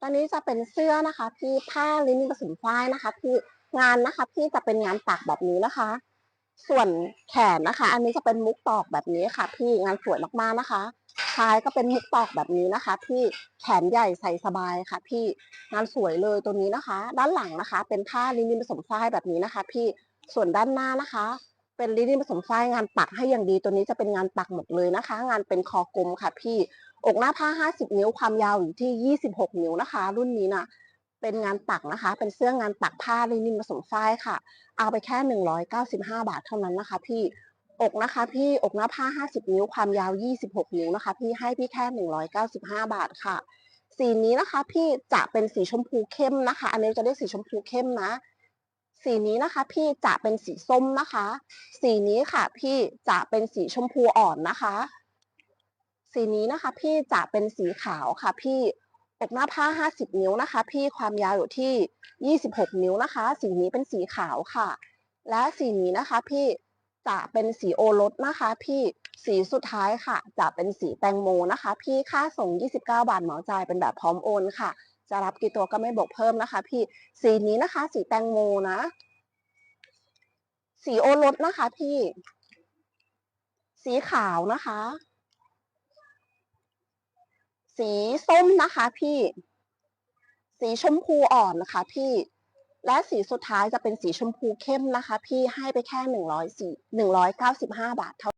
ตอนนี้จะเป็นเสื้อนะคะพี่ผ้าลินินผสมฝ้ายนะคะพี่งานนะคะพี่จะเป็นงานปักแบบนี้นะคะ ส่วนแขนนะคะ อันนี้จะเป็นมุกตอกแบบนี้ค่ะ พี่งานสวยมากๆนะคะชายก็เป็นมุกตอกแบบนี้นะคะ พี่แขนใหญ่ใส่สบายค่ะ พี่งานสวยเลยตัวนี้นะคะ ด้านหลังนะคะ เป็นผ้าลินินผสมฝ้ายแบบนี้นะคะ พี่ส่วนด้านหน้านะคะ เป็นลินินผสมฝ้ายงานปักให้อย่างดีตัวนี้จะเป็นงานปักหมดเลยนะคะ งานเป็นคอกลมค่ะ พี่อกหน้าผ้า 50 นิ้วความยาวอยู่ที่ 26 นิ้วนะคะ รุ่นนี้นะเป็นงานปักนะคะ เป็นเสื้องานปักผ้าลินินผสมฝ้ายค่ะ เอาไปแค่ 195 บาทเท่านั้นนะคะ พี่อกนะคะ พี่อกหน้าผ้า 50 นิ้วความยาว 26 นิ้วนะคะ พี่ให้พี่แค่ 195 บาทค่ะ สีนี้นะคะ พี่จะเป็นสีชมพูเข้มนะคะ อันนี้จะได้สีชมพูเข้มนะ สีนี้นะคะ พี่จะเป็นสีส้มนะคะ สีนี้ค่ะ พี่จะเป็นสีชมพูอ่อนนะคะ สีนี้นะคะ พี่จะเป็นสีขาวค่ะ พี่อกหน้าผ้า 50 นิ้วนะคะ พี่ความยาวอยู่ที่ 26 นิ้วนะคะ สีนี้เป็นสีขาวค่ะ และสีนี้นะคะ พี่จะเป็นสีโอรสนะคะ พี่สีสุดท้ายค่ะ จะเป็นสีแตงโมนะคะ พี่ค่าส่ง 29 บาทเหมาจ่ายเป็นแบบพร้อมโอนค่ะ จะรับกี่ตัวก็ไม่บวกเพิ่มนะคะ พี่สีนี้นะคะ สีแตงโมนะ สีโอรสนะคะ พี่ สีขาวนะคะ สีส้มนะคะ พี่ สีชมพูอ่อนนะคะ พี่และสีสุดท้ายจะเป็นสีชมพูเข้มนะคะ พี่ให้ไปแค่หนึ่งร้อยสี่หนึ่งร้อยเก้าสิบห้าบาทเท่า